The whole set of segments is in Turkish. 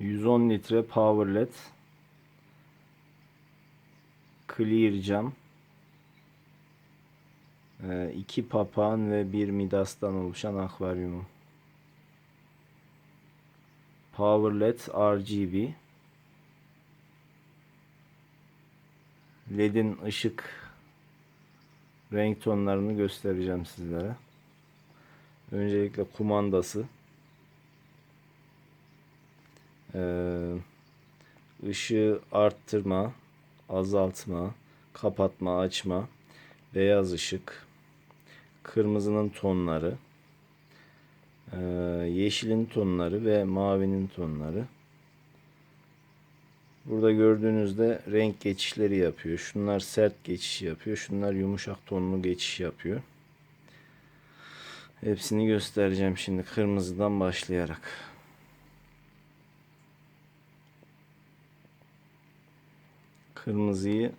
110 litre Powerlet Clear cam Ee, iki papağan ve bir midastan oluşan akvaryumum. Powerlet RGB LED'in ışık renk tonlarını göstereceğim sizlere. Öncelikle kumandası. Ee, ışığı arttırma, azaltma, kapatma, açma, beyaz ışık, kırmızının tonları, ee, yeşilin tonları ve mavinin tonları. Burada gördüğünüzde renk geçişleri yapıyor. Şunlar sert geçiş yapıyor. Şunlar yumuşak tonlu geçiş yapıyor. Hepsini göstereceğim şimdi kırmızıdan başlayarak. Kırmızıyı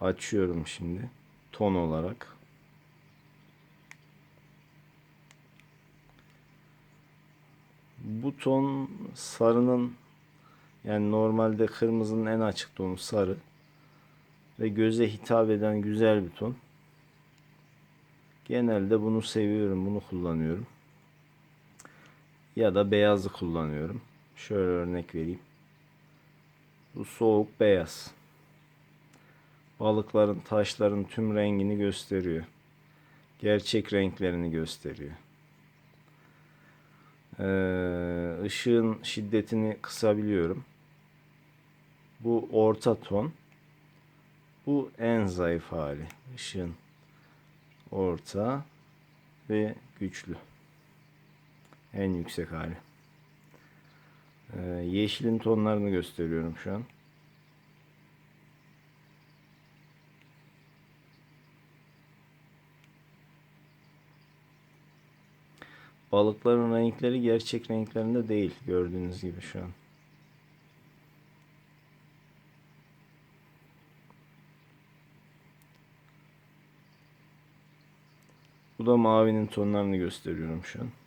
açıyorum şimdi ton olarak. Bu ton sarının yani normalde kırmızının en açık tonu sarı ve göze hitap eden güzel bir ton. Genelde bunu seviyorum, bunu kullanıyorum. Ya da beyazı kullanıyorum. Şöyle örnek vereyim. Bu soğuk beyaz. Balıkların, taşların tüm rengini gösteriyor. Gerçek renklerini gösteriyor. Ee, ışığın şiddetini kısabiliyorum. Bu orta ton. Bu en zayıf hali. Işığın orta ve güçlü. En yüksek hali. Ee, yeşilin tonlarını gösteriyorum şu an. Balıkların renkleri gerçek renklerinde değil gördüğünüz gibi şu an. Bu da mavinin tonlarını gösteriyorum şu an.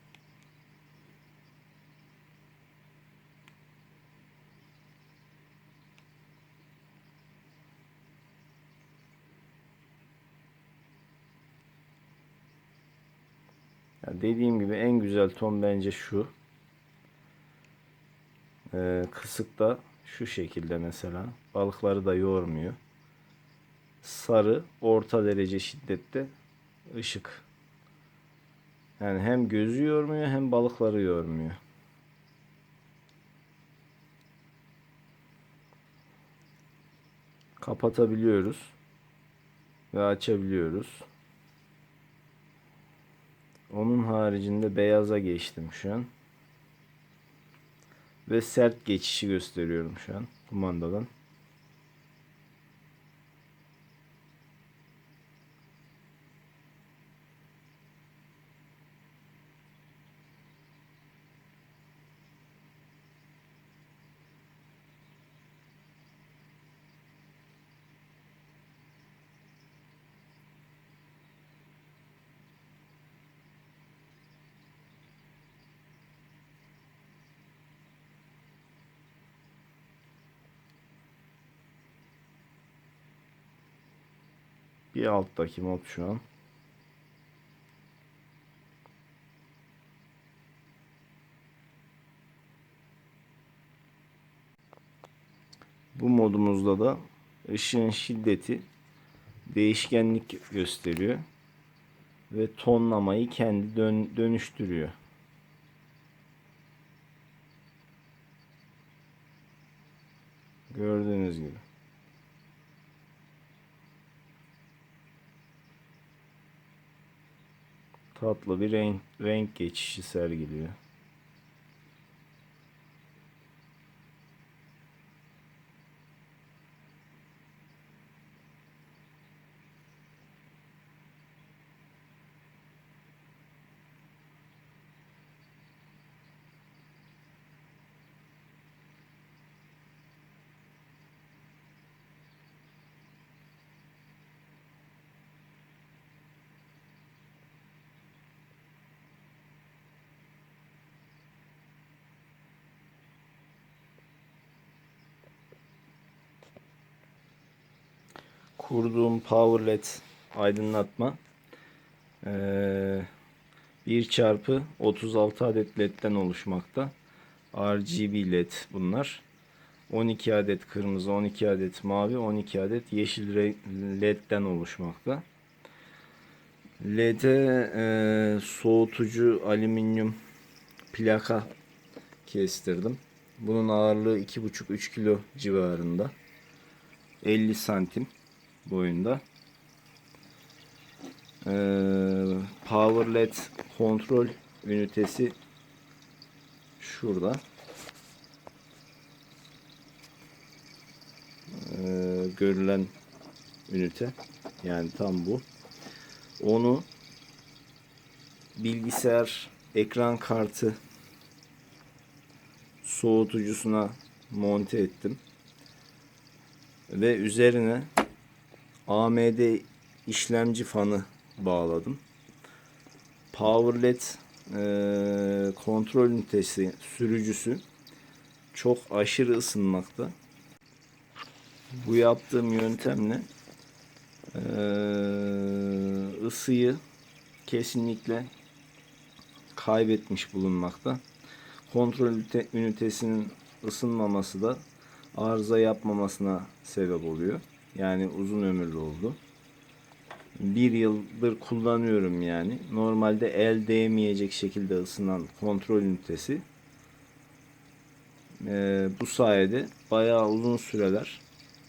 Ya dediğim gibi en güzel ton bence şu. Ee, kısık da şu şekilde mesela. Balıkları da yormuyor. Sarı orta derece şiddette ışık. Yani hem gözü yormuyor hem balıkları yormuyor. Kapatabiliyoruz ve açabiliyoruz. Onun haricinde beyaza geçtim şu an. Ve sert geçişi gösteriyorum şu an kumandadan. Bir alttaki mod şu an. Bu modumuzda da ışığın şiddeti değişkenlik gösteriyor ve tonlamayı kendi dön dönüştürüyor. Gördüğünüz gibi. Tatlı bir renk, renk geçişi sergiliyor. Kurduğum power led aydınlatma eee 1 çarpı 36 adet ledden oluşmakta. RGB led bunlar. 12 adet kırmızı, 12 adet mavi, 12 adet yeşil ledden oluşmakta. LED'e eee, soğutucu alüminyum plaka kestirdim. Bunun ağırlığı 2,5-3 kilo civarında. 50 santim boyunda. Ee, Power LED kontrol ünitesi şurada. Ee, görülen ünite yani tam bu. Onu bilgisayar ekran kartı soğutucusuna monte ettim. Ve üzerine AMD işlemci fanı bağladım. Power LED eee, kontrol ünitesi sürücüsü çok aşırı ısınmakta. Bu yaptığım yöntemle eee, ısıyı kesinlikle kaybetmiş bulunmakta. Kontrol ünite- ünitesinin ısınmaması da arıza yapmamasına sebep oluyor. Yani uzun ömürlü oldu. Bir yıldır kullanıyorum yani. Normalde el değmeyecek şekilde ısınan kontrol ünitesi. Ee, bu sayede bayağı uzun süreler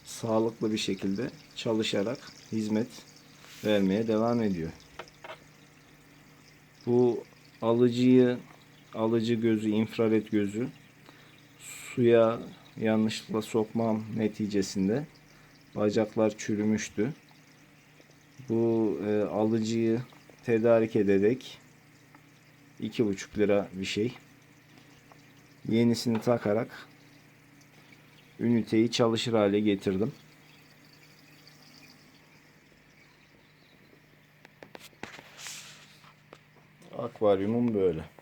sağlıklı bir şekilde çalışarak hizmet vermeye devam ediyor. Bu alıcıyı alıcı gözü, infrared gözü suya yanlışlıkla sokmam neticesinde bacaklar çürümüştü. Bu e, alıcıyı tedarik ederek iki buçuk lira bir şey. Yenisini takarak üniteyi çalışır hale getirdim. Akvaryumum böyle.